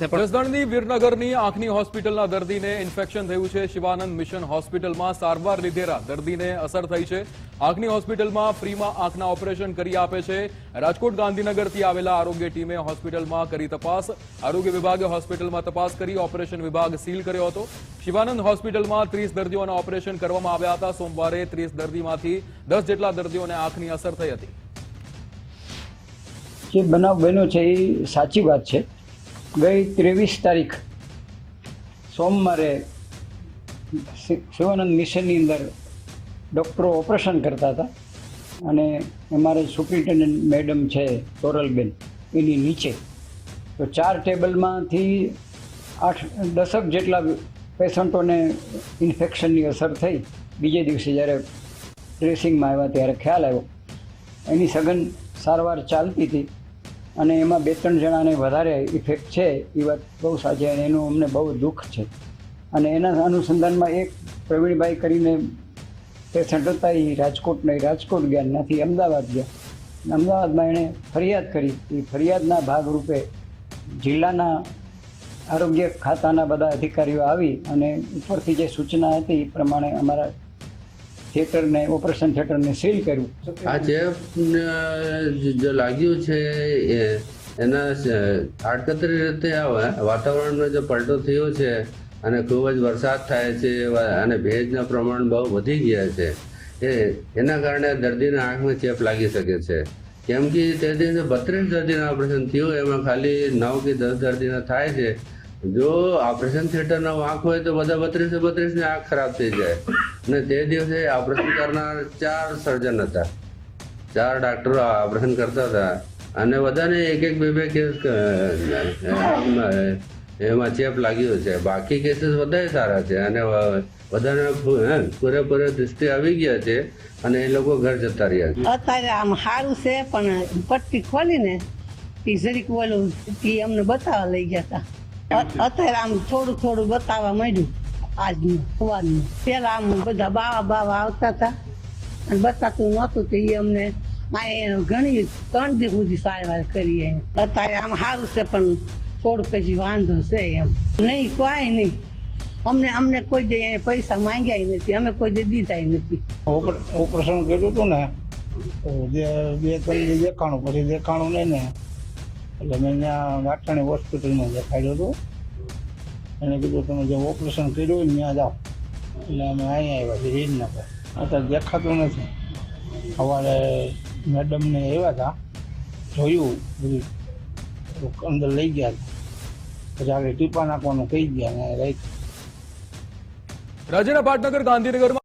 જસદણની વીરનગરની આંખની હોસ્પિટલના દર્દીને ઇન્ફેક્શન થયું છે. શિવાનંદ મિશન હોસ્પિટલમાં સારવાર લીધેલા દર્દીને અસર થઈ છે. આંખની હોસ્પિટલમાં ફ્રીમાં આંખના ઓપરેશન કરી આપે છે. રાજકોટ ગાંધીનગરથી આવેલા આરોગ્ય ટીમે હોસ્પિટલમાં કરી તપાસ. આરોગ્ય વિભાગે હોસ્પિટલમાં તપાસ કરી ઓપરેશન વિભાગ સીલ કર્યો હતો. શિવાનંદ હોસ્પિટલમાં ત્રીસ દર્દીઓના ઓપરેશન કરવામાં આવ્યા હતા. સોમવારે ત્રીસ દર્દીમાંથી દસ જેટલા દર્દીઓને આંખની અસર થઈ હતી. જે બનાવ બન્યો છે એ સાચી વાત છે. ગઈ ત્રેવીસ તારીખ સોમવારે શિવાનંદ મિશનની અંદર ડૉક્ટરો ઓપરેશન કરતા હતા અને અમારે સુપ્રિન્ટેન્ડન્ટ મેડમ છે તોરલબેન એની નીચે તો ચાર ટેબલમાંથી આઠ દસક જેટલા પેશન્ટોને ઇન્ફેક્શનની અસર થઈ બીજે દિવસે જ્યારે ડ્રેસિંગમાં આવ્યા ત્યારે ખ્યાલ આવ્યો એની સઘન સારવાર ચાલતી હતી અને એમાં બે ત્રણ જણાને વધારે ઇફેક્ટ છે એ વાત બહુ સાચી અને એનું અમને બહુ દુઃખ છે. અને એના અનુસંધાનમાં એક પ્રવીણભાઈ કરીને પેશન્ટ હતા એ રાજકોટ નહીં રાજકોટ ગયા નથી અમદાવાદ ગયા. અમદાવાદમાં એણે ફરિયાદ કરી. એ ફરિયાદના ભાગરૂપે જિલ્લાના આરોગ્ય ખાતાના બધા અધિકારીઓ આવી અને ઉપરથી જે સૂચના હતી એ પ્રમાણે અમારા થિયેટરને, ઓપરેશન થિયેટરને સીલ કર્યું. આ ચેપ જે લાગ્યું છે, એ, એના આડકતરી રીતે આ વાતાવરણનો જે પલટો થયો છે અને ખૂબ જ વરસાદ થાય છે અને ભેજના પ્રમાણ બહુ વધી ગયા છે, એ, એના કારણે દર્દીના આંખમાં ચેપ લાગી શકે છે. કેમ કે તે દિવસે બત્રીસ દર્દીના ઓપરેશન થયું, એમાં ખાલી નવ કે દસ દર્દીના થાય છે. જો ઓપરેશન થિયેટરનો આંખ હોય તો બધા બત્રીસે બત્રીસની આંખ ખરાબ થઈ જાય. અને તે દિવસે ઓપરેશન કરનાર ચાર સર્જન હતા. ચાર ડાક્ટરો ઓપરેશન કરતા હતા. અને બધાને એક એક બે બે કેસ એમાં ચેપ લાગ્યો છે. બાકી કેસીસ બધા સારા છે. અને બધાને પૂરેપૂરે દૃષ્ટિ આવી ગયા છે અને એ લોકો ઘર જતા રહ્યા છે. અત્યારે આમ સારું છે પણ પટ્ટી ખોલીને એ જરીક ઓલું એ અમને બતાવવા લઈ ગયા હતા. અત્યારે આમ થોડું થોડું બતાવવા માંડ્યું. આજનું સવારનું પેલા આમ બધા બાવા બાવા આવતા હતા. અને બતાતું નહોતું તો એ અમને ઘણી ત્રણ દિવસ સુધી સારવાર કરી એમ. અત્યારે આમ સારું છે, પણ થોડુંક હજી વાંધો છે એમ. નહીં, કોઈ નહીં. અમને અમને કોઈ દે પૈસા માંગ્યા નથી. અમે કોઈ દે દીધા નથી. ઓપર- ઓપરેશન કર્યું હતું ને જે બે ત્રણ દેખાણું, પછી દેખાણું નહીં ને. એટલે મેં ત્યાં વાટણી હોસ્પિટલમાં દેખાડ્યો હતો. એને કીધું, તમે જે ઓપરેશન કર્યું હોય ને ત્યાં જાઓ. એટલે અમે અહીંયા આવ્યા છીએ રીતના અત્યારે દેખાતું નથી. સવારે મેડમને આવ્યા હતા, જોયું બધું. અંદર લઈ ગયા પછી આગળ ટીપા નાખવાનું કહી ગયા અને રાખ્યું રાજ્યના પાટનગર ગાંધીનગરમાં